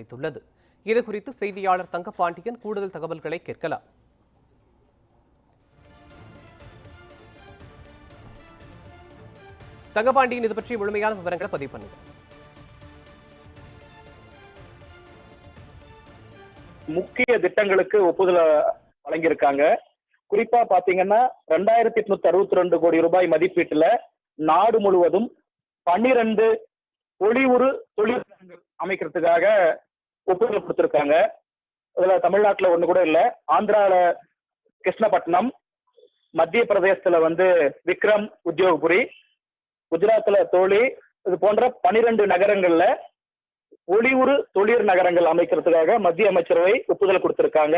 தெரிவித்துள்ளது. இதுகுறித்து செய்தியாளர் தங்கப்பாண்டியன் கூடுதல் தகவல்களை கேட்கலாம். தங்கபாண்டியன் இது பற்றி முழுமையான விவரங்களை பதிவு பண்ணுங்க முக்கிய திட்டங்களுக்கு ஒப்புதல் வழங்கியிருக்காங்க. குறிப்பா பாத்தீங்கன்னா ரெண்டாயிரத்தி எட்நூத்தி அறுபத்தி ரெண்டு கோடி ரூபாய் மதிப்பீட்டுல நாடு முழுவதும் பன்னிரண்டு ஒளிவுறு தொழிற்சங்கங்கள் அமைக்கிறதுக்காக ஒப்புதல் கொடுத்துருக்காங்க இதுல தமிழ்நாட்டில் ஒண்ணு கூட இல்லை. ஆந்திரால கிருஷ்ணப்பட்டினம் மத்திய பிரதேசத்துல வந்து விக்ரம் உத்தியோகபுரி குஜராத்தில் தோழி இது போன்ற பனிரெண்டு நகரங்களில் ஒளிவுறு தொழிற் நகரங்கள் அமைக்கிறதுக்காக மத்திய அமைச்சரவை ஒப்புதல் கொடுத்திருக்காங்க.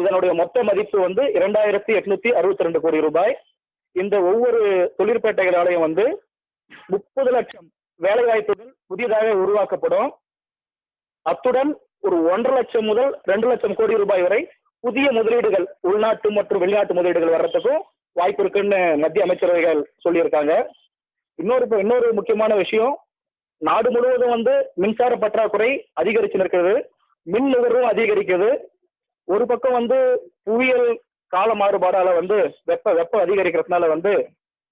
இதனுடைய மொத்த மதிப்பு வந்து இரண்டாயிரத்தி எட்நூத்தி அறுபத்தி ரெண்டு கோடி ரூபாய். இந்த ஒவ்வொரு தொழிற்பேட்டைகளாலையும் வந்து முப்பது லட்சம் வேலைவாய்ப்புகள் புதிதாக உருவாக்கப்படும். அத்துடன் ஒரு ஒன்றரை லட்சம் முதல் ரெண்டு லட்சம் கோடி ரூபாய் வரை புதிய முதலீடுகள் உள்நாட்டு மற்றும் வெளிநாட்டு முதலீடுகள் வர்றதுக்கும் வாய்ப்பு இருக்குன்னு மத்திய அமைச்சரவைகள் சொல்லியிருக்காங்க. இன்னொரு இன்னொரு முக்கியமான விஷயம் நாடு முழுவதும் வந்து மின்சார பற்றாக்குறை அதிகரிச்சு நிற்கிறது. மின் நுகர்வும் அதிகரிக்குது. ஒரு பக்கம் வந்து புவியியல் கால மாறுபாடால வந்து வெப்ப வெப்பம் அதிகரிக்கிறதுனால வந்து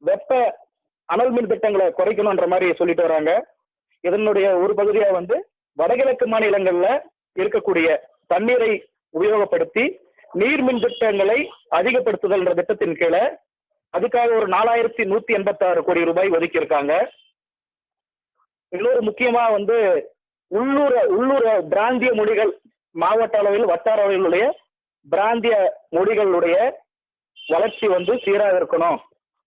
வெப்ப அனல் மின் திட்டங்களை குறைக்கணுன்ற மாதிரி சொல்லிட்டு வராங்க. இதனுடைய ஒரு பகுதியா வந்து வடகிழக்கு மாநிலங்கள்ல இருக்கக்கூடிய தண்ணீரை உபயோகப்படுத்தி நீர் மின் திட்டங்களை அதிகப்படுத்துதல்ன்ற திட்டத்தின் கீழே அதுக்காக ஒரு நாலாயிரத்தி நூத்தி எண்பத்தாறு கோடி ரூபாய் ஒதுக்கி இருக்காங்க இன்னொரு முக்கியமா வந்து உள்ளூர உள்ளூர பிராந்திய மொழிகள் மாவட்ட அளவில் வட்டார அளவிலுடைய பிராந்திய மொழிகளுடைய வளர்ச்சி வந்து சீராக இருக்கணும்.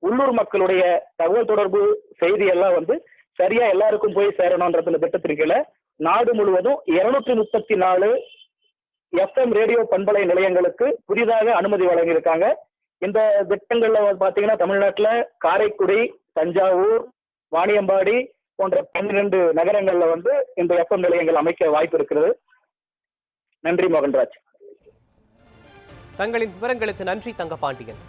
உள்ளூர் மக்களுடைய தகவல் தொடர்பு செய்தி எல்லாம் வந்து சரியா எல்லாருக்கும் போய் சேரணும்ன்றது இந்த திட்டத்தின் கீழே. நாடு முழுவதும் இருநூற்றி முப்பத்தி நாலு எஃப்எம் ரேடியோ பண்பலை நிலையங்களுக்கு புதிதாக அனுமதி வழங்கியிருக்காங்க. இந்த திட்டங்கள்ல பாத்தீங்கன்னா தமிழ்நாட்டுல காரைக்குடி தஞ்சாவூர் வாணியம்பாடி போன்ற பன்னிரண்டு நகரங்கள்ல வந்து இந்த எஃப்எம் நிலையங்கள் அமைக்க வாய்ப்பு இருக்கிறது. நன்றி மோகன்ராஜ். தங்களின் விவரங்களுக்கு நன்றி தங்கபாண்டியன்